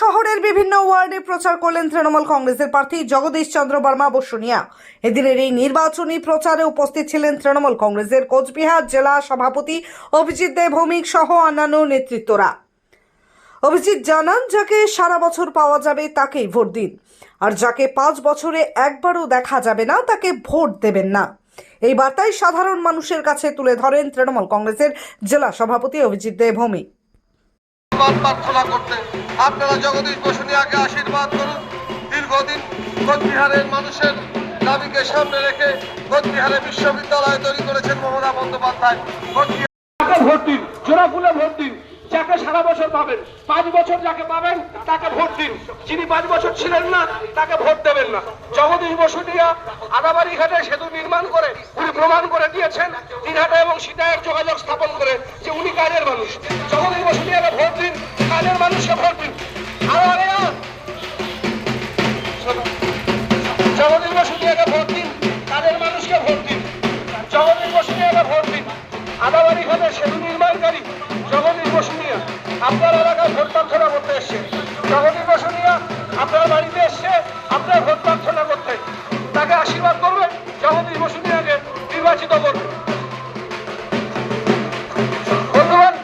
শহরের বিভিন্ন ওয়ার্ডে প্রচার করলেন তৃণমূল কংগ্রেসের প্রার্থী জগদীশ চন্দ্র বর্মা বসুনিয়া। এদিনের এই নির্বাচনী প্রচারে উপস্থিত ছিলেন তৃণমূল কংগ্রেসের কোচবিহার জেলা সভাপতি অভিজিৎ দেব, ভৌমিক সহ অন্যান্য নেতৃত্বরা। অভিজিৎ জানান, যাকে সারা বছর পাওয়া যাবে তাকেই ভোট দিন। আর যাকে পাঁচ বছরে একবারও দেখা যাবে না, তাকে ভোট দেবেন না। এই বার্তাই সাধারণ মানুষের কাছে তুলে ধরেন তৃণমূল কংগ্রেসের জেলা সভাপতি অভিজিৎ দেব, ভৌমিক। আশীর্বাদ প্রার্থনা করতে। আপনারা জগদীশ বসুনিয়াকে আশীর্বাদ করুন। দীর্ঘদিন কোচবিহারের মানুষের দাবিকে সামনে রেখে কোচবিহারে বিশ্ববিদ্যালয় তৈরি করেছেন মমতা বন্দ্যোপাধ্যায়। ভোট দিন জোড়া ফুলে ভোট দিন যাকে সারা বছর পাবেন। পাঁচ বছর যাকে পাবেন, তাকে ভোট দিন। যিনি পাঁচ বছর ছিলেন না, তাকে ভোট দেবেন না। জগদীশ বসুনিয়া আদাবাড়ি ঘাটে সেতু নির্মাণ করে, উনি প্রমাণ করে দিয়েছেন, দিনহাটা এবং সীতায়ের যোগাযোগ স্থাপন করে যে উনি কাজের মানুষ। এলাকায় ভোট প্রার্থনা করতে এসছে। জগদীশ বসুনিয়া আপনার বাড়িতে এসছে, আপনার ভোট প্রার্থনা করতে তাকে আশীর্বাদ করবে জগদীশ বসুনিয়াকে নির্বাচিত করবে বন্ধুগণ,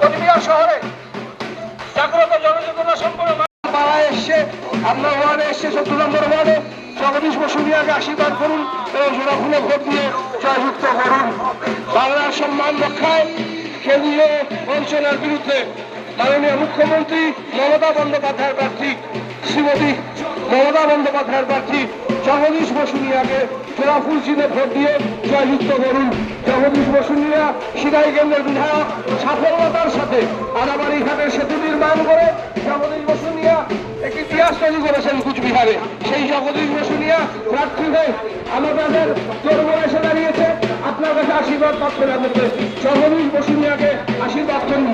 কোচবিহার শহরে জাগ্রত জনচেতনা সম্পন্ন পাড়ায় ওয়ার্ডে এসছে, সত্তর নম্বর ওয়ার্ডে। জগদীশ বসুনিয়াকে আশীর্বাদ করুন এবং জোড়া ভোট দিয়ে জয়যুক্ত করুন। বাংলার সম্মান রক্ষায় কেন্দ্রীয় বঞ্চনার বিরুদ্ধে। মাননীয় মুখ্যমন্ত্রী মমতা বন্দ্যোপাধ্যায়ের প্রার্থী, শ্রীমতী মমতা বন্দ্যোপাধ্যায়ের প্রার্থী জগদীশ বসুনিয়াকে জোড়া ফুল চিহ্নে ভোট দিয়ে জয়যুক্ত করুন। জগদীশ বসুনিয়া সিরাই কেন্দ্রের বিধায়ক, সাফল্যতার সাথে আদাবাড়ি ঘাটের সেতু নির্মাণ করে জগদীশ বসুনিয়া একটি ইতিহাস তৈরি করেছেন কুচবিহারে। সেই জগদীশ বসুনিয়া প্রার্থী হয়ে আমাদের তরুণ আশীর্বাদ প্রার্থনা করতে জগদীশ বসুনিয়াকে আশীর্বাদ করুন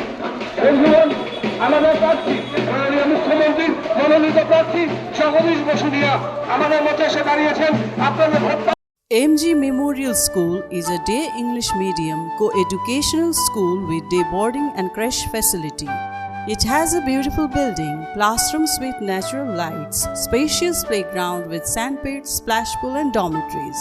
বন্ধুগণ আমাদের প্রার্থী মাননীয় মুখ্যমন্ত্রীর মনোনীত প্রার্থী জগদীশ বসুনিয়া আমাদের মধ্যে এসে দাঁড়িয়েছেন আপনাদের vote MG Memorial School is a day English medium co-educational school with day boarding and creche facility. It has a beautiful building, classrooms with natural lights, spacious playground with sandpit, splash pool and dormitories,